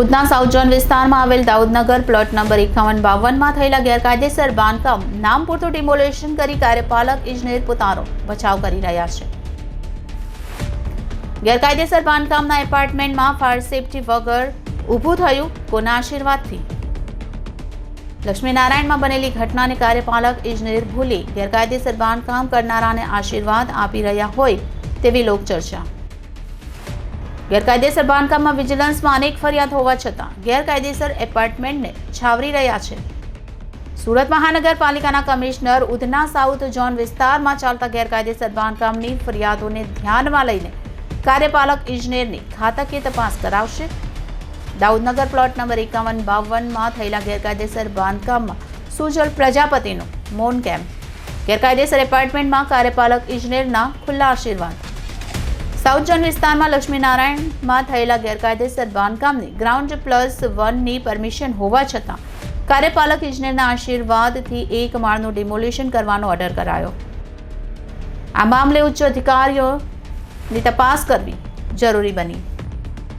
Udhna south zone વિસ્તારમાં આવેલ દાઉદનગર plot number એકાવન બાવનમાં થયેલા ગેરકાયદેસર બાંધકામ નામ પૂરતું ડિમોલેશન કરી કાર્યપાલક ઇજનેર પોતાનો બચાવ કરી રહ્યા છે. ગેરકાયદેસર બાંધકામના એપાર્ટમેન્ટમાં ફાયર સેફટી વગર ઊભું થયું કોના આશીર્વાદથી? લક્ષ્મીનારાયણમાં બનેલી ઘટનાને કાર્યપાલક ઇજનેર ભૂલી ગેરકાયદેસર બાંધકામ કરનારાને આશીર્વાદ આપી રહ્યા હોય તેવી લોકચર્ચા. ગેરકાયદેસર બાંધકામમાં વિજિલન્સમાં અનેક ફરિયાદ હોવા છતાં ગેરકાયદેસર એપાર્ટમેન્ટને છાવરી રહ્યા છે. સુરત મહાનગરપાલિકાના કમિશનર ઉધના સાઉથ ઝોન વિસ્તારમાં ચાલતા ગેરકાયદેસર બાંધકામની ફરિયાદોને ધ્યાનમાં લઈને કાર્યપાલક ઇજનેરની ખાતાકીય તપાસ કરાવશે. દાઉદનગર પ્લોટ નંબર એકાવન બાવનમાં થયેલા ગેરકાયદેસર બાંધકામમાં સુજલ પ્રજાપતિનો મૌન કેમ્પ ગેરકાયદેસર એપાર્ટમેન્ટમાં કાર્યપાલક ઇજનેરના ખુલ્લા આશીર્વાદ. સાઉથ ઝોન વિસ્તારમાં લક્ષ્મીનારાયણમાં થયેલા ગેરકાયદેસર બાંધકામની ગ્રાઉન્ડ પ્લસ વનની પરમિશન હોવા છતાં કાર્યપાલક ઇજનેરના આશીર્વાદથી એક માળનું ડિમોલિશન કરવાનો ઓર્ડર કરાયો. આ મામલે ઉચ્ચ અધિકારીઓની તપાસ કરવી જરૂરી બની.